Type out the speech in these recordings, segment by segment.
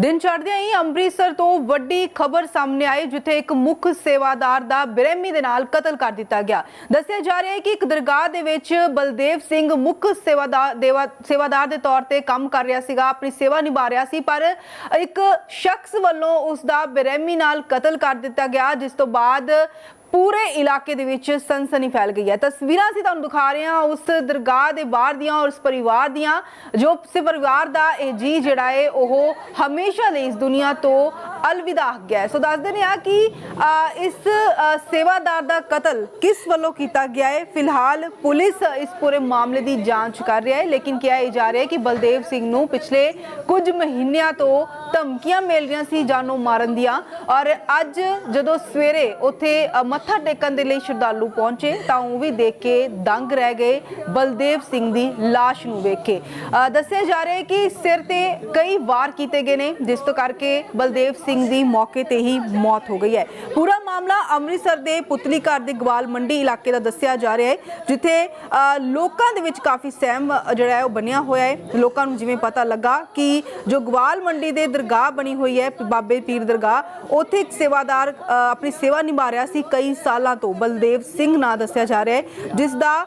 ਦਿਨ ਚੜ੍ਹਦਿਆਂ ਹੀ ਅੰਮ੍ਰਿਤਸਰ ਤੋਂ ਵੱਡੀ ਖਬਰ ਸਾਹਮਣੇ ਆਈ, ਜਿੱਥੇ ਇੱਕ ਮੁੱਖ ਸੇਵਾਦਾਰ ਦਾ ਬੇਰਹਿਮੀ ਦੇ ਨਾਲ ਕਤਲ ਕਰ ਦਿੱਤਾ ਗਿਆ। ਦੱਸਿਆ ਜਾ ਰਿਹਾ ਹੈ ਕਿ ਇੱਕ ਦਰਗਾਹ ਦੇ ਵਿੱਚ ਬਲਦੇਵ ਸਿੰਘ ਮੁੱਖ ਸੇਵਾਦਾਰ, ਦੇਵਾ- ਸੇਵਾਦਾਰ ਦੇ ਤੌਰ ਤੇ ਕੰਮ ਕਰ ਰਿਹਾ ਸੀਗਾ, ਆਪਣੀ ਸੇਵਾ ਨਿਭਾ ਰਿਹਾ ਸੀ, ਪਰ ਇੱਕ ਸ਼ਖਸ ਵੱਲੋਂ ਉਸ ਦਾ ਬੇਰਹਿਮੀ ਨਾਲ ਕਤਲ ਕਰ ਦਿੱਤਾ ਗਿਆ, ਜਿਸ ਤੋਂ ਬਾਅਦ ਪੂਰੇ ਇਲਾਕੇ ਦੇ ਵਿੱਚ ਸਨਸਨੀ ਫੈਲ ਗਈ ਹੈ। ਤਸਵੀਰਾਂ ਅਸੀਂ ਤੁਹਾਨੂੰ ਦਿਖਾ ਰਹੇ ਹਾਂ ਉਸ ਦਰਗਾਹ ਦੇ ਬਾਹਰ ਦੀਆਂ ਔਰ ਉਸ ਪਰਿਵਾਰ ਦੀਆਂ ਜੋ ਉਸ ਪਰਿਵਾਰ ਦਾ ਇਹ ਜੀ ਜਿਹੜਾ ਹੈ ਉਹ ਹਮੇਸ਼ਾ ਲਈ ਇਸ ਦੁਨੀਆ ਤੋਂ ਅਲਵਿਦਾ ਗਿਆ ਹੈ। ਸੋ ਦੱਸਦੇ ਨੇ ਆ ਕਿ ਇਸ ਸੇਵਾਦਾਰ ਦਾ ਕਤਲ ਕਿਸ ਵੱਲੋਂ ਕੀਤਾ ਗਿਆ ਹੈ? ਫਿਲਹਾਲ ਪੁਲਿਸ ਇਸ ਪੂਰੇ ਮਾਮਲੇ ਦੀ ਜਾਂਚ ਕਰ ਰਹੀ ਹੈ ਲੇਕਿਨ ਕਿਹਾ ਇਹ ਜਾ ਰਿਹਾ ਹੈ ਕਿ ਬਲਦੇਵ ਸਿੰਘ ਨੂੰ ਪਿਛਲੇ ਕੁਝ ਮਹੀਨਿਆਂ ਤੋਂ ਧਮਕੀਆਂ ਮਿਲ ਰਹੀਆਂ ਸੀ ਜਾਨੋਂ ਮਾਰਨ ਦੀਆਂ। ਔਰ ਅੱਜ ਜਦੋਂ ਸਵੇਰੇ ਉੱਥੇ ਅ, ਮੱਥਾ ਟੇਕਣ ਦੇ ਲਈ ਸ਼ਰਧਾਲੂ ਪਹੁੰਚੇ ਤਾਂ ਉਹ ਵੀ ਦੇਖ ਕੇ ਦੰਗ ਰਹਿ ਗਏ। ਬਲਦੇਵ ਸਿੰਘ ਦੀ ਲਾਸ਼ ਨੂੰ ਵੇਖ ਕੇ। ਦੱਸਿਆ ਜਾ ਰਿਹਾ ਹੈ ਕਿ ਸਿਰ ਤੇ ਕਈ ਵਾਰ ਕੀਤੇ ਗਏ ਨੇ, ਜਿਸ ਤੋਂ ਕਰਕੇ ਬਲਦੇਵ ਸਿੰਘ ਦੀ ਮੌਕੇ ਤੇ ਹੀ ਮੌਤ ਹੋ ਗਈ ਹੈ। ਪੂਰਾ ਮਾਮਲਾ ਅੰਮ੍ਰਿਤਸਰ ਦੇ ਪੁਤਲੀ ਘਰ ਦੇ ਗਵਾਲ ਮੰਡੀ ਇਲਾਕੇ ਦਾ ਦੱਸਿਆ ਜਾ ਰਿਹਾ ਹੈ, ਜਿੱਥੇ ਲੋਕਾਂ ਦੇ ਵਿੱਚ ਕਾਫੀ ਸਹਿਮ ਜਿਹੜਾ ਹੈ ਉਹ ਬਣਿਆ ਹੋਇਆ ਹੈ। ਲੋਕਾਂ ਨੂੰ ਜਿਵੇਂ ਪਤਾ ਲੱਗਾ ਕਿ ਜੋ ਗਵਾਲ ਮੰਡੀ ਦੇ ਦਰਗਾਹ ਬਣੀ ਹੋਈ ਹੈ, ਬਾਬੇ ਪੀਰ ਦਰਗਾਹ, ਉੱਥੇ ਇੱਕ ਸੇਵਾਦਾਰ ਆਪਣੀ ਸੇਵਾ ਨਿਭਾ ਰਿਹਾ ਸੀ। ਕਈ ਸਾਲਾਂ ਤੋਂ ਬਲਦੇਵ ਸਿੰਘ ਨਾਂ ਦੱਸਿਆ ਜਾ ਰਿਹਾ ਹੈ, ਜਿਸ ਦਾ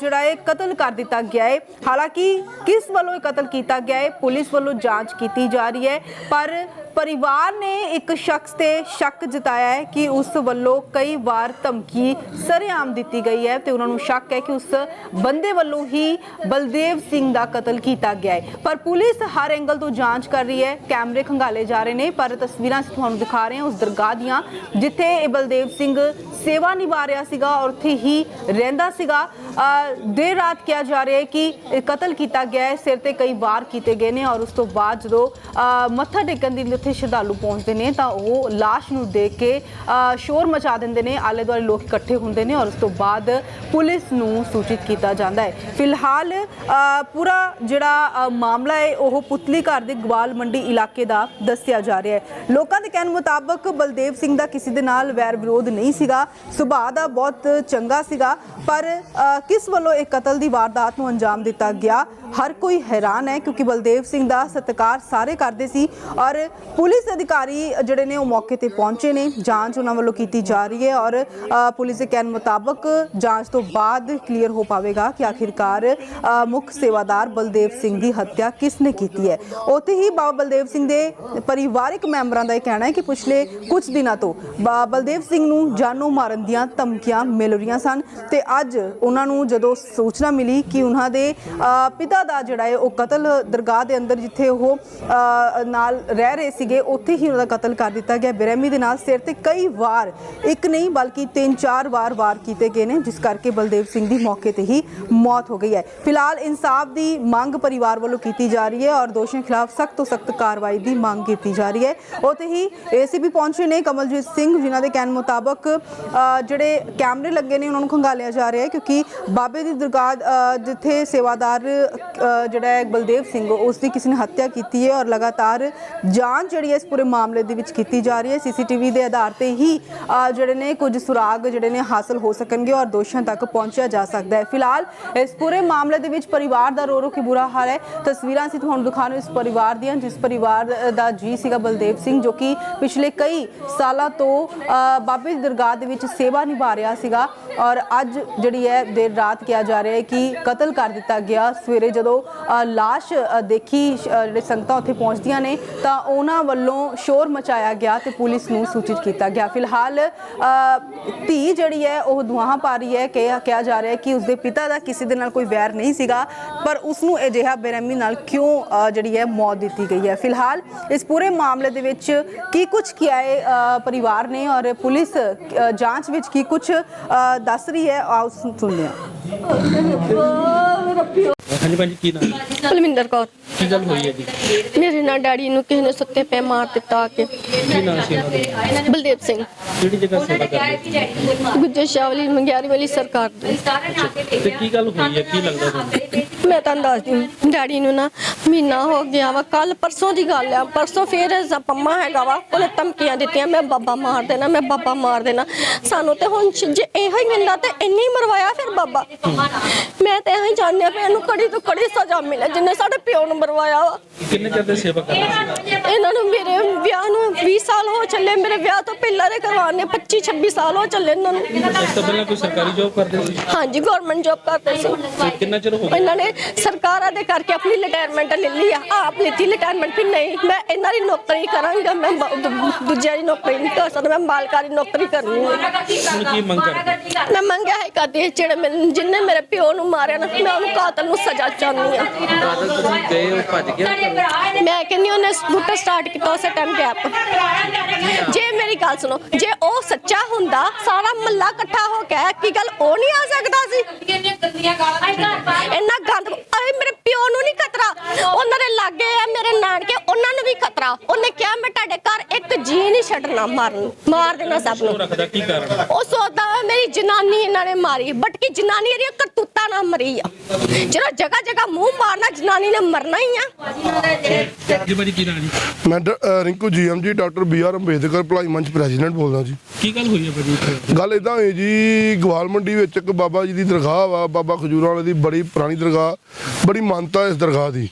ਜਿਹੜਾ ਹੈ ਕਤਲ ਕਰ ਦਿੱਤਾ ਗਿਆ ਹੈ। ਹਾਲਾਂਕਿ ਕਿਸ ਵੱਲੋਂ ਇਹ ਕਤਲ ਕੀਤਾ ਗਿਆ ਹੈ, ਪੁਲਿਸ ਵੱਲੋਂ ਜਾਂਚ ਕੀਤੀ ਜਾ ਰਹੀ ਹੈ, ਪਰ ਪਰਿਵਾਰ ਨੇ ਇੱਕ ਸ਼ਖਸ ਤੇ ਸ਼ੱਕ ਜਤਾਇਆ ਹੈ ਕਿ ਉਸ ਵੱਲੋਂ ਕਈ ਵਾਰ ਧਮਕੀ ਸਰੇਆਮ ਦਿੱਤੀ ਗਈ ਹੈ ਤੇ ਉਹਨਾਂ ਨੂੰ ਸ਼ੱਕ ਹੈ ਕਿ ਉਸ ਬੰਦੇ ਵੱਲੋਂ ਹੀ ਬਲਦੇਵ ਸਿੰਘ ਦਾ ਕਤਲ ਕੀਤਾ ਗਿਆ ਹੈ। ਪਰ ਪੁਲਿਸ ਹਰ ਐਂਗਲ ਤੋਂ ਜਾਂਚ ਕਰ ਰਹੀ ਹੈ, ਕੈਮਰੇ ਖੰਗਾਲੇ ਜਾ ਰਹੇ ਨੇ, ਪਰ ਤਸਵੀਰਾਂ ਅਸੀਂ ਤੁਹਾਨੂੰ ਦਿਖਾ ਰਹੇ ਹਾਂ ਉਸ ਦਰਗਾਹ ਦੀਆਂ, ਜਿੱਥੇ ਇਹ ਬਲਦੇਵ ਸਿੰਘ ਸੇਵਾ ਨਿਭਾ ਰਿਹਾ ਸੀਗਾ, ਔਰ ਉੱਥੇ ਹੀ ਰਹਿੰਦਾ ਸੀਗਾ। ਦੇਰ ਰਾਤ ਕਿਹਾ ਜਾ ਰਿਹਾ ਹੈ ਕਿ ਕਤਲ ਕੀਤਾ ਗਿਆ ਹੈ, ਸਿਰ ਤੇ ਕਈ ਵਾਰ ਕੀਤੇ ਗਏ ਨੇ, ਔਰ ਉਸ ਤੋਂ ਬਾਅਦ ਜਦੋਂ ਮੱਥਾ ਟੇਕਣ ਦੀ ਲਈ ਉੱਥੇ ਸ਼ਰਧਾਲੂ ਪਹੁੰਚਦੇ ਨੇ, ਤਾਂ ਉਹ ਲਾਸ਼ ਨੂੰ ਦੇਖ ਕੇ ਸ਼ੋਰ ਮਚਾ ਦਿੰਦੇ ਨੇ, ਆਲੇ ਦੁਆਲੇ ਲੋਕ ਇਕੱਠੇ ਹੁੰਦੇ ਨੇ, ਔਰ ਉਸ ਤੋਂ ਬਾਅਦ ਪੁਲਿਸ ਨੂੰ ਸੂਚਿਤ ਕੀਤਾ ਜਾਂਦਾ ਹੈ। ਫਿਲਹਾਲ ਪੂਰਾ ਜਿਹੜਾ ਮਾਮਲਾ ਹੈ, ਉਹ ਪੁਤਲੀ ਘਰ ਦੇ ਗਵਾਲ ਮੰਡੀ ਇਲਾਕੇ ਦਾ ਦੱਸਿਆ ਜਾ ਰਿਹਾ ਹੈ। ਲੋਕਾਂ ਦੇ ਕਹਿਣ ਮੁਤਾਬਕ ਬਲਦੇਵ ਸਿੰਘ ਦਾ ਕਿਸੇ ਦੇ ਨਾਲ ਵੈਰ ਵਿਰੋਧ ਨਹੀਂ ਸੀ ਸੀਗਾ, ਸੁਭਾਅ ਦਾ ਬਹੁਤ ਚੰਗਾ ਸੀਗਾ, ਪਰ ਕਿਸ ਵੱਲੋਂ ਇਹ ਕਤਲ ਦੀ ਵਾਰਦਾਤ ਨੂੰ ਅੰਜਾਮ ਦਿੱਤਾ ਗਿਆ? ਹਰ ਕੋਈ ਹੈਰਾਨ ਹੈ ਕਿਉਂਕਿ ਬਲਦੇਵ ਸਿੰਘ ਦਾ ਸਤਿਕਾਰ ਸਾਰੇ ਕਰਦੇ ਸੀ ਔਰ ਪੁਲਿਸ ਅਧਿਕਾਰੀ ਜਿਹੜੇ ਨੇ ਉਹ ਮੌਕੇ ਤੇ ਪਹੁੰਚੇ ਨੇ। ਜਾਂਚ ਉਹਨਾਂ ਵੱਲੋਂ ਕੀਤੀ ਜਾ ਰਹੀ ਹੈ ਔਰ ਪੁਲਿਸ ਦੇ ਕਹਿਣ ਮੁਤਾਬਕ ਜਾਂਚ ਤੋਂ ਬਾਅਦ ਕਲੀਅਰ ਹੋ ਪਾਵੇਗਾ ਕਿ ਆਖਿਰਕਾਰ ਮੁੱਖ ਸੇਵਾਦਾਰ ਬਲਦੇਵ ਸਿੰਘ ਦੀ ਹੱਤਿਆ ਕਿਸ ਨੇ ਕੀਤੀ ਹੈ। ਉੱਥੇ ਹੀ ਬਾਬਾ ਬਲਦੇਵ ਸਿੰਘ ਦੇ ਪਰਿਵਾਰਕ ਮੈਂਬਰਾਂ ਦਾ ਇਹ ਕਹਿਣਾ ਹੈ ਕਿ ਪਿਛਲੇ ਕੁਝ ਦਿਨਾਂ ਤੋਂ ਬਾ- ਬਲਦੇਵ ਸਿੰਘ ਨੂੰ ਜਾਨੋਂ ਮਾਰਨ ਦੀਆਂ ਧਮਕੀਆਂ ਮਿਲ ਰਹੀਆਂ ਸਨ ਤੇ ਅੱਜ ਉਹਨਾਂ ਨੂੰ ਜਦੋਂ ਸੂਚਨਾ ਮਿਲੀ ਕਿ ਉਹਨਾਂ ਦੇ ਪਿਤਾ ਦਾ ਜਿਹੜਾ ਹੈ ਉਹ ਕਤਲ ਦਰਗਾਹ ਦੇ ਅੰਦਰ ਜਿੱਥੇ ਉਹ ਨਾਲ ਰਹਿ ਰਹੇ ਸੀਗੇ, ਉੱਥੇ ਹੀ ਉਹਨਾਂ ਦਾ ਕਤਲ ਕਰ ਦਿੱਤਾ ਗਿਆ। ਬੇਰਹਿਮੀ ਦੇ ਨਾਲ ਸਿਰ ਤੇ ਕਈ ਵਾਰ, ਇੱਕ ਨਹੀਂ ਬਲਕਿ ਤਿੰਨ ਚਾਰ ਵਾਰ ਵਾਰ ਕੀਤੇ ਗਏ ਨੇ, ਜਿਸ ਕਰਕੇ ਬਲਦੇਵ ਸਿੰਘ ਦੀ ਮੌਕੇ ਤੇ ਹੀ ਮੌਤ ਹੋ ਗਈ ਹੈ। ਫਿਲਹਾਲ ਇਨਸਾਫ ਦੀ ਮੰਗ ਪਰਿਵਾਰ ਵੱਲੋਂ ਕੀਤੀ ਜਾ ਰਹੀ ਹੈ ਔਰ ਦੋਸ਼ੀਆਂ ਖਿਲਾਫ ਸਖਤ ਤੋਂ ਸਖਤ ਕਾਰਵਾਈ ਦੀ ਮੰਗ ਕੀਤੀ ਜਾ ਰਹੀ ਹੈ। ਉੱਥੇ ਹੀ ਏਸੀਪੀ ਪਹੁੰਚੇ ਨੇ ਕਮਲਜੀਤ ਸਿੰਘ, ਜਿਨ੍ਹਾਂ ਦੇ ਕਹਿਣ ਮੁਤਾਬਕ ਜਿਹੜੇ ਕੈਮਰੇ ਲੱਗੇ ਨੇ, ਉਹਨਾਂ ਨੂੰ ਖੰਗਾਲਿਆ ਜਾ ਰਿਹਾ ਹੈ ਕਿਉਂਕਿ ਬਾਬੇ ਦੀ ਦਰਗਾਹ ਜਿੱਥੇ ਸੇਵਾਦਾਰ ਜਿਹੜਾ ਹੈ ਬਲਦੇਵ ਸਿੰਘ, ਉਸ ਦੀ ਕਿਸੇ ਨੇ ਹੱਤਿਆ ਕੀਤੀ ਹੈ ਔਰ ਲਗਾਤਾਰ ਜਾਂਚ ਜਿਹੜੀ ਹੈ ਇਸ ਪੂਰੇ ਮਾਮਲੇ ਦੇ ਵਿੱਚ ਕੀਤੀ ਜਾ ਰਹੀ ਹੈ। ਸੀਸੀਟੀਵੀ ਦੇ ਆਧਾਰ ਤੇ ਹੀ ਜਿਹੜੇ ਨੇ ਕੁਝ ਸੁਰਾਗ ਜਿਹੜੇ ਨੇ ਹਾਸਲ ਹੋ ਸਕਣਗੇ ਔਰ ਦੋਸ਼ੀਆਂ ਤੱਕ ਪਹੁੰਚਿਆ ਜਾ ਸਕਦਾ ਹੈ। ਫਿਲਹਾਲ ਇਸ ਪੂਰੇ ਮਾਮਲੇ ਦੇ ਵਿੱਚ ਪਰਿਵਾਰ ਦਾ ਰੋ ਰੋ ਕੇ ਬੁਰਾ ਹਾਲ ਹੈ। ਤਸਵੀਰਾਂ ਅਸੀਂ ਤੁਹਾਨੂੰ ਦਿਖਾ ਰਹੇ ਇਸ ਪਰਿਵਾਰ ਦੀਆਂ, ਜਿਸ ਪਰਿਵਾਰ ਦਾ ਜੀ ਸੀਗਾ ਬਲਦੇਵ ਸਿੰਘ, ਜੋ ਕਿ ਪਿਛਲੇ ਕਈ ਸਾਲਾਂ ਤੋਂ ਬਾਬੇ ਦੀ ਦਰਗਾਹ ਦੇ ਵਿੱਚ ਸੇਵਾ ਨਿਭਾ ਰਿਹਾ ਸੀਗਾ। ਔਰ ਅੱਜ ਜਿਹੜੀ ਹੈ ਦੇਰ ਰਾਤ ਕਿਹਾ ਜਾ ਰਿਹਾ ਹੈ ਕਿ ਕਤਲ ਕਰ ਦਿੱਤਾ ਗਿਆ। ਸਵੇਰੇ ਜਦੋਂ ਅ, ਲਾਸ਼ ਦੇਖੀ ਜਿਹੜੇ ਸੰਗਤਾਂ ਉੱਥੇ ਪਹੁੰਚਦੀਆਂ ਨੇ ਤਾਂ ਉਹਨਾਂ ਵੱਲੋਂ ਸ਼ੋਰ ਮਚਾਇਆ ਗਿਆ ਤੇ ਪੁਲਿਸ ਨੂੰ ਸੂਚਿਤ ਕੀਤਾ ਗਿਆ। ਫਿਲਹਾਲ ਧੀ ਜਿਹੜੀ ਹੈ ਉਹ ਦੁਆਹਾਂ ਪਾ ਰਹੀ ਹੈ। ਕਿ ਕਿਹਾ ਜਾ ਰਿਹਾ ਹੈ ਕਿ ਉਸਦੇ ਪਿਤਾ ਦਾ ਕਿਸੇ ਦੇ ਨਾਲ ਕੋਈ ਵੈਰ ਨਹੀਂ ਸੀਗਾ ਪਰ ਉਸ ਨੂੰ ਅਜਿਹਾ ਬੇਰਹਿਮੀ ਨਾਲ ਕਿਉਂ ਜਿਹੜੀ ਹੈ ਮੌਤ ਦਿੱਤੀ ਗਈ ਹੈ? ਫਿਲਹਾਲ ਇਸ ਪੂਰੇ ਮਾਮਲੇ ਦੇ ਵਿੱਚ ਕੀ ਕੁਝ ਕਿਹਾ ਹੈ ਪਰਿਵਾਰ ਨੇ? ਔਰ ਪੁਲਿਸ ਜਾਂਚ ਵਿੱਚ ਕੀ ਕੁਝ ਦੱਸ ਰਹੀ ਹੈ ਆਓ ਸੁਣ- ਸੁਣਦੇ ਹਾਂ। ਹਾਂਜੀ ਭਾਜੀ ਕੀ ਨਾਮ? ਹੈ? ਕੁਲਵਿੰਦਰ ਕੌਰ। ਕੀ ਗੱਲ ਹੋਈ ਹੈ ਜੀ? ਮੇਰੇ ਨਾਲ ਡੈਡੀ ਨੂੰ ਕਿਸੇ ਨੇ ਸੁੱਤੇ ਪੈ ਮਾਰ ਦਿੱਤਾ ਆ ਕੇ। ਕੀ ਨਾਮ ਸੀ ਇਹਨਾਂ ਦਾ? ਬਲਦੇਵ ਸਿੰਘ। ਕਿਹੜੀ ਜਗ੍ਹਾ ਸੇਵਾ ਕਰਦੇ ਸੀ? ਗੁੱਜਰ ਸ਼ਾਹ ਵਾਲੀ ਮੰਗਿਆਰੀ ਵਾਲੀ ਸਰਕਾਰ ਦੀ। ਤੇ ਕੀ ਗੱਲ ਹੋਈ ਹੈ? ਕੀ ਲੱਗਦਾ ਤੁਹਾਨੂੰ? ਮੈਂ ਤੁਹਾਨੂੰ ਦੱਸਦੀ ਹਾਂ, ਡੈਡੀ ਨੂੰ ਨਾ ਮਹੀਨਾ ਹੋ ਗਿਆ ਵਾ ਕੱਲ ਪਰਸੋਂ ਦੀ ਗੱਲ ਆ ਪਰਸੋਂ ਫੇਰ ਜ਼ਪੰਮਾ ਹੈਗਾ ਵਾ ਉਹਨੇ ਧਮਕੀਆਂ ਦਿੱਤੀਆਂ ਮੈਂ ਬਾਬਾ ਮਾਰ ਦੇਣਾ ਮੈਂ ਬਾਬਾ ਮਾਰ ਦੇਣਾ। ਸਾਨੂੰ ਤੇ ਹੁਣ ਜੇ ਇਹੋ ਹੀ ਮਿਲਦਾ ਤੇ ਇੰਨੀ ਮਰਵਾਇਆ ਫਿਰ ਬਾਬਾ। ਮੈਂ ਤੇ ਇਹੋ ਜਾਣਿਆ ਪਿਆ ਇਹਨੂੰ ਕੜੀ ਤੋਂ ਕੜੀ ਸਜ਼ਾ ਮਿਲੇ ਜਿੰਨੇ ਸਾਡੇ ਪਿਓ ਨੂੰ ਮਰਵਾਇਆ ਵਾ। ਕਿੰਨੇ ਚਿਰ ਦੇ ਸੇਵਾ ਕਰਦੇ ਇਹਨਾਂ ਨੂੰ ਸਾਲ ਹੋ ਚੱਲੇ ਮੇਰੇ ਵਿਆਹ ਤੋਂ ਪਹਿਲਾਂ ਦੇ ਕਰਵਾਉਣੇ 25 26 ਸਾਲ ਹੋ ਚੱਲੇ ਇਹਨਾਂ ਨੂੰ। ਇਸ ਤੋਂ ਪਹਿਲਾਂ ਕੋਈ ਸਰਕਾਰੀ ਜੌਬ ਕਰਦੇ ਸੀ? ਹਾਂਜੀ ਗਵਰਨਮੈਂਟ ਜੌਬ ਕਰਦੇ ਸੀ। ਕਿੰਨਾ ਚਿਰ ਹੋ ਗਿਆ? ਇਹਨਾਂ ਨੇ ਸਰਕਾਰਾਂ ਦੇ ਕਰਕੇ ਆਪਣੀ ਰਿਟਾਇਰਮੈਂਟ ਲੈ ਲਈ ਆ। ਆਪ ਲਿੱਤੀ ਰਿਟਾਇਰਮੈਂਟ ਵੀ ਨਹੀਂ। ਮੈਂ ਇਹਨਾਂ ਦੀ ਨੌਕਰੀ ਕਰਾਂਗਾ। ਮੈਂ ਦੂ- ਦੂਜਿਆਂ ਦੀ ਨੌਕਰੀ ਨਹੀਂ ਕਰ ਸਕਦਾ। ਮੈਂ ਮਾਲਕਾਰੀ ਨੌਕਰੀ ਕਰਨੀ ਹੈ ਕੀ ਮੰਗ ਕਰਦੇ? ਮੈਂ ਮੰਗਿਆ ਹੈ ਕਰਦੀ ਜਿਹੜੇ ਮੈਨੂੰ ਜਿੰਨੇ ਮੇਰੇ ਪਿਓ ਨੂੰ ਮਾਰਿਆ ਨਾ ਮੈਂ ਉਹਨੂੰ ਕਾਤਲ ਨੂੰ ਸਜ਼ਾ ਚਾਹੁੰਦੀ ਆ। ਕਾਦਲ ਤੁਸੀਂ ਗਏ ਉਹ ਭੱਜ ਗਿਆ ਮੈਂ ਕਹਿੰਦੀ ਉਹਨੇ ਬੂਟਾ ਸਟਾਰਟ ਕੀਤਾ ਉਸੇ ਟਾਈਮ ਗੈਪ ਜੇ ਮੇਰੀ ਗੱਲ ਸੁਣੋ ਜੇ ਉਹ ਸੱਚਾ ਹੁੰਦਾ ਸਾਰਾ ਮੱਲਾ ਇਕੱਠਾ ਹੋ ਕੇ ਕੀ ਗੱਲ ਉਹ ਨਹੀਂ ਆ ਸਕਦਾ ਸੀ? ਇੰਨਾ ਗੰਦ ਅਰੇ ਮੇਰੇ ਪਿਓ ਨੂੰ ਨਹੀਂ ਖਤਰਾ। ਉਹਨਾਂ ਦੇ ਲਾਗੇ ਆ ਮੇਰੇ ਨਾਨਕੇ, ਉਹਨਾਂ ਨੂੰ ਵੀ ਖਤਰਾ। ਉਹਨੇ ਕਿਹਾ, ਮੈਂ ਤੁਹਾਡੇ ਛੱਡਣਾ ਮਾਰਨ। ਮਾਰ ਦੇਣਾ ਸਭ ਨੂੰ। ਉਹ ਰੱਖਦਾ ਕੀ ਕਾਰਨ ਹੈ? ਉਹ ਸੋਚਦਾ ਵਾ ਮੇਰੀ ਜਨਾਨੀ ਇਹਨਾਂ ਨੇ ਮਾਰੀ ਬਟ ਕੀ ਜਨਾਨੀ ਇਹਦੀ ਕਰਤੂਤਾਂ ਨਾਲ ਮਰੀ ਆ। ਜਿਹੜਾ ਜਗ੍ਹਾ ਜਗ੍ਹਾ ਮੂੰਹ ਮਾਰਨਾ ਜਨਾਨੀ ਨੇ ਮਰਨਾ ਹੀ ਆ। ਜੀ ਭਾਜੀ ਕੀ ਨਾਂ ਜੀ? ਮੈਂ ਡ- ਅ, Rinku GM ji doctor B R Ambedkar ਭਲਾਈ ਮੰਚ ਪ੍ਰੈਜ਼ੀਡੈਂਟ ਬੋਲਦਾ ਜੀ। ਕੀ ਗੱਲ ਹੋਈ ਹੈ ਭਾਜੀ ਇੱਥੇ? ਗੱਲ ਇਦਾਂ ਹੋਈ ਜੀ ਗਵਾਲ ਮੰਡੀ ਵਿੱਚ ਇੱਕ ਬਾਬਾ ਜੀ ਦੀ ਦਰਗਾਹ ਵਾ ਬਾਬਾ ਖਜੂਰਾਂ ਵਾਲੇ ਦੀ ਬੜੀ ਪੁਰਾਣੀ ਦਰਗਾਹ ਬੜੀ ਮਾਨਤਾ ਇਸ ਦਰਗਾਹ ਦੀ।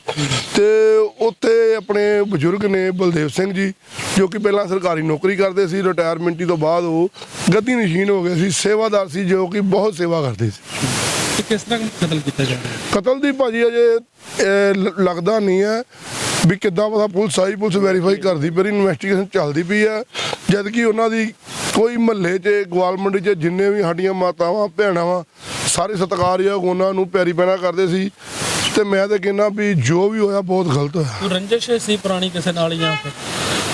ਤੇ ਉੱਥੇ ਆਪਣੇ ਬਜ਼ੁਰਗ ਨੇ ਬਲਦੇਵ ਸਿੰਘ ਜੀ ਜੋ ਕਿ ਪਹਿਲਾਂ ਸਰਕਾਰੀ ਨੌਕਰੀ ਕਰਦੇ ਸੀ ਰਿਟਾਇਰਮੈਂਟੀ ਤੋਂ ਬਾਅਦ ਉਹ ਗੱਦੀ ਨਸ਼ੀਨ ਹੋ ਗਏ ਸੀ ਸੇਵਾਦਾਰ ਸੀ ਜੋ ਕਿ ਬਹੁਤ ਸੇਵਾ ਕਰਦੇ ਸੀ। ਤੇ ਕਿਸ ਤਰ੍ਹਾਂ ਕਤਲ ਕੀਤਾ ਜਾ ਰਿਹਾ ਕਤਲ ਦੀ ਭਾਜੀ ਅਜੇ ਇਹ ਲ- ਲੱਗਦਾ ਨਹੀਂ ਹੈ ਵੀ ਕਿੱਦਾਂ ਪਤਾ ਪੁਲਿਸ ਆਈ ਪੁਲਿਸ ਵੈਰੀਫਾਈ ਕਰਦੀ ਪਈ ਇਨਵੈਸਟੀਗੇਸ਼ਨ ਚੱਲਦੀ ਪਈ ਹੈ। ਜਦ ਕਿ ਉਹਨਾਂ ਦੀ ਕੋਈ ਮਹੱਲੇ 'ਚ ਗਵਾਲ ਮੰਡੀ 'ਚ ਜਿੰਨੇ ਵੀ ਸਾਡੀਆਂ ਮਾਤਾਵਾਂ ਭੈਣਾਂ ਵਾ ਸਾਰੇ ਸਤਿਕਾਰਯੋਗ ਉਹਨਾਂ ਨੂੰ ਪਿਆਰੀ ਪੈਣਾ ਕਰਦੇ ਸੀ। ਤੇ ਮੈਂ ਤਾਂ ਕਹਿੰਦਾ ਵੀ ਜੋ ਵੀ ਹੋਇਆ ਬਹੁਤ ਗਲਤ ਹੋਇਆ। ਕੋਈ ਰੰਜਿਸ਼ ਸੀ ਪੁਰਾਣੀ ਕਿਸੇ ਨਾਲ ਜਾਂ ਫਿਰ?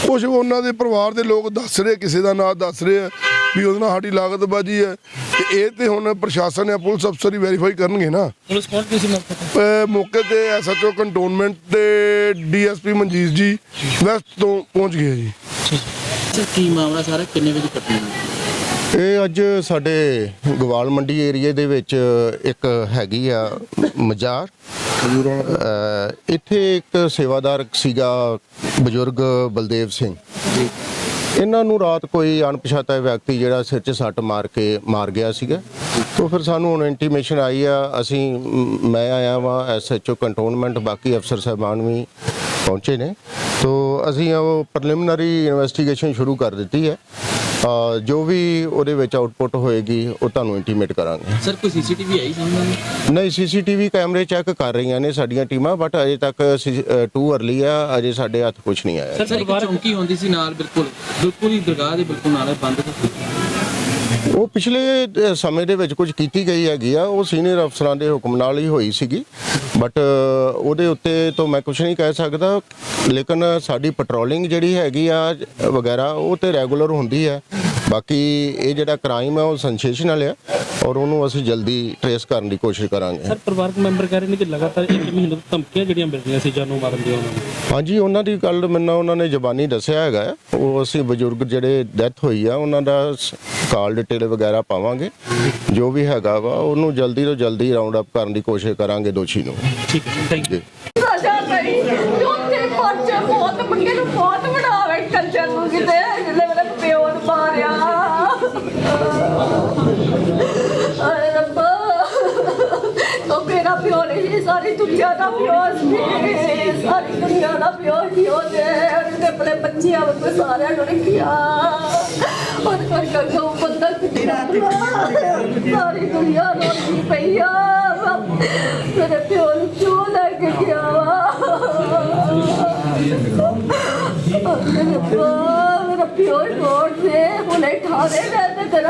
ਕੁਝ ਉਹਨਾਂ ਦੇ ਪਰਿਵਾਰ ਦੇ ਲੋਕ ਦੱਸ ਰਹੇ ਕਿਸੇ ਦਾ ਨਾਂ ਦੱਸ ਰਹੇ ਆ ਵੀ ਉਹਦੇ ਨਾਲ ਸਾਡੀ ਲਾਗਤਬਾਜ਼ੀ ਹੈ। ਤੇ ਇਹ ਤੇ ਹੁਣ ਪ੍ਰਸ਼ਾਸਨ ਜਾਂ ਪੁਲਿਸ ਅਫਸਰ ਹੀ ਵੈਰੀਫਾਈ ਕਰਨਗੇ ਨਾ। ਪੁਲਿਸ ਪਹੁੰਚ ਗਈ ਸੀ ਮੌਕੇ ਤੇ? ਮੌਕੇ ਤੇ ਐਸਐਚਓ ਕੰਟੋਨਮੈਂਟ ਤੇ ਡੀਐਸਪੀ ਮਨਜੀਤ ਜੀ ਵੈਸਟ ਤੋਂ ਪਹੁੰਚ ਗਏ ਜੀ। ਸਰ ਕੀ ਮਾਮਲਾ ਸਾਰਾ ਕਿੰਨੇ ਵਜੇ ਘਟਨਾ ਹੋਈ? ਇਹ ਅੱਜ ਸਾਡੇ ਗਵਾਲ ਮੰਡੀ ਏਰੀਏ ਦੇ ਵਿੱਚ ਇੱਕ ਹੈਗੀ ਆ ਮਜ਼ਾਰ। ਇੱਥੇ ਇੱਕ ਸੇਵਾਦਾਰ ਸੀਗਾ ਬਜ਼ੁਰਗ ਬਲਦੇਵ ਸਿੰਘ। ਇਹਨਾਂ ਨੂੰ ਰਾਤ ਕੋਈ ਅਣਪਛਾਤਾ ਵਿਅਕਤੀ ਜਿਹੜਾ ਸਿਰ 'ਚ ਸੱਟ ਮਾਰ ਕੇ ਮਾਰ ਗਿਆ ਸੀਗਾ। ਤੋਂ ਫਿਰ ਸਾਨੂੰ ਹੁਣ ਇੰਟੀਮੇਸ਼ਨ ਆਈ ਆ ਅਸੀਂ ਮ, ਮੈਂ ਆਇਆ ਵਾਂ ਐਸਐਚਓ ਕੰਟੋਨਮੈਂਟ ਬਾਕੀ ਅਫਸਰ ਸਾਹਿਬਾਨ ਵੀ ਪਹੁੰਚੇ ਨੇ। ਤੋਂ ਅਸੀਂ ਉਹ ਪ੍ਰੀਲਿਮਿਨਰੀ ਇਨਵੈਸਟੀਗੇਸ਼ਨ ਸ਼ੁਰੂ ਕਰ ਦਿੱਤੀ ਹੈ। ਅ, ਜੋ ਵੀ ਉਹਦੇ ਵਿੱਚ ਆਉਟਪੁੱਟ ਹੋਏਗੀ ਉਹ ਤੁਹਾਨੂੰ ਇੰਟੀਮੇਟ ਕਰਾਂਗੇ। ਸਰ ਕੋਈ ਸੀਸੀਟੀਵੀ ਆਈ ਸਾਹਮਣੇ? ਨਹੀਂ ਸੀਸੀਟੀਵੀ ਕੈਮਰੇ ਚੈੱਕ ਕਰ ਰਹੀਆਂ ਨੇ ਸਾਡੀਆਂ ਟੀਮਾਂ ਬਟ ਅਜੇ ਤੱਕ ਟੂ ਅਰਲੀ ਆ ਅਜੇ ਸਾਡੇ ਹੱਥ ਕੁਝ ਨਹੀਂ ਆਇਆ। ਸਰ ਇੱਕ ਚੌਂਕੀ ਹੁੰਦੀ ਸੀ ਨਾਲ ਬਿਲਕੁਲ ਬਿਲਕੁਲ ਹੀ ਦਰਗਾਹ ਦੇ ਬਿਲਕੁਲ ਨਾਲ ਬੰਦ ਉਹ ਪਿਛਲੇ ਅ, ਸਮੇਂ ਦੇ ਵਿੱਚ ਕੁਝ ਕੀਤੀ ਗਈ ਹੈਗੀ ਆ। ਉਹ ਸੀਨੀਅਰ ਅਫਸਰਾਂ ਦੇ ਹੁਕਮ ਨਾਲ ਹੀ ਹੋਈ ਸੀਗੀ। ਬਟ ਉਹਦੇ ਉੱਤੇ ਤੋਂ ਮੈਂ ਕੁਝ ਨਹੀਂ ਕਹਿ ਸਕਦਾ। ਲੇਕਿਨ ਸਾਡੀ ਪੈਟਰੋਲਿੰਗ ਜਿਹੜੀ ਹੈਗੀ ਆ ਵਗੈਰਾ ਉਹ ਤੇ ਰੈਗੂਲਰ ਹੁੰਦੀ ਹੈ। ਬਾਕੀ ਇਹ ਜਿਹੜਾ ਕ੍ਰਾਈਮ ਹੈ ਉਹ ਸੈਂਸੇਸ਼ਨਲ ਹੈ ਔਰ ਉਹਨੂੰ ਅਸੀਂ ਜਲਦੀ ਟਰੇਸ ਕਰਨ ਦੀ ਕੋਸ਼ਿਸ਼ ਕਰਾਂਗੇ। ਸਰ ਪਰਿਵਾਰਕ ਮੈਂਬਰ ਕਹਿ ਰਹੇ ਨੇ ਕਿ ਲਗਾਤਾਰ ਇੱਕ ਮਹੀਨੇ ਤੋਂ ਧਮਕੀਆਂ ਜਿਹੜੀਆਂ ਮਿਲ ਰਹੀਆਂ ਸੀ ਜਾਨੋਂ ਮਾਰਨ ਦੀਆਂ ਉਹਨਾਂ ਨੂੰ। ਹਾਂਜੀ ਉਹਨਾਂ ਦੀ ਗੱਲ ਮੈਨੂੰ ਉਹਨਾਂ ਨੇ ਜ਼ਬਾਨੀ ਦੱਸਿਆ ਹੈਗਾ। ਉਹ ਅਸੀਂ ਬਜ਼ੁਰਗ ਜਿਹੜੇ ਡੈਥ ਹੋਈ ਆ ਉਹਨਾਂ ਦਾ ਕਾਲ ਡਿਟੇਲ ਵਗੈਰਾ ਪਾਵਾਂਗੇ। ਜੋ ਵੀ ਹੈਗਾ ਵਾ ਉਹਨੂੰ ਜਲਦੀ ਤੋਂ ਜਲਦੀ ਰਾਉਂਡ ਅਪ ਕਰਨ ਦੀ ਕੋਸ਼ਿਸ਼ ਕਰਾਂਗੇ ਦੋਸ਼ੀ ਨੂੰ। ਠੀਕ ਹੈ ਥੈਂਕ ਯੂ ਜੀ ਸਜ਼ਾ ਪਈ ਉੱਥੇ ਪਰਚੇ ਬਹੁਤ ਮੰਗੇ ਨੂੰ ਬਹੁਤ ਵਡਾਵੇ ਕੰਜਰ ਨੂੰ ਕਿਤੇ ਜਿਹਨੇ ਮੇਰੇ ਪਿਓ ਨੂੰ ਮਾਰਿਆ ਅਰੇ ਰੱਬਾ ਉਹ ਮੇਰਾ ਪਿਓ ਨਹੀਂ ਸਾਰੀ ਦੁਨੀਆ ਦਾ ਪਿਓ ਸੀ। ਸਾਰੀ ਦੁਨੀਆ ਦਾ ਪਿਓ ਸੀ ਉਹਨੇ ਉਹਨੇ ਆਪਣੇ ਬੱਚਿਆਂ ਨੂੰ ਸਾਰਿਆਂ ਨੂੰ ਰੱਖਿਆ। ਉਹਦੇ ਕਰਕੇ ਉਹ ਬੰਦਾ ਸਾਰੀ ਦੁਨੀਆ ਰੋਂਦੀ ਪਈ ਆ। ਮੇਰੇ ਪਿਓ ਨੂੰ ਕਿਉਂ ਲੈ ਕੇ ਗਿਆ ਵਾ? ਮੇਰੇ ਪਿਓ ਮੇਰਾ ਪਿਓ ਰੋਡ ਤੇ ਹੁਣੇ ਠਾਰੇ ਲੈ ਤੇ ਤੇਰਾ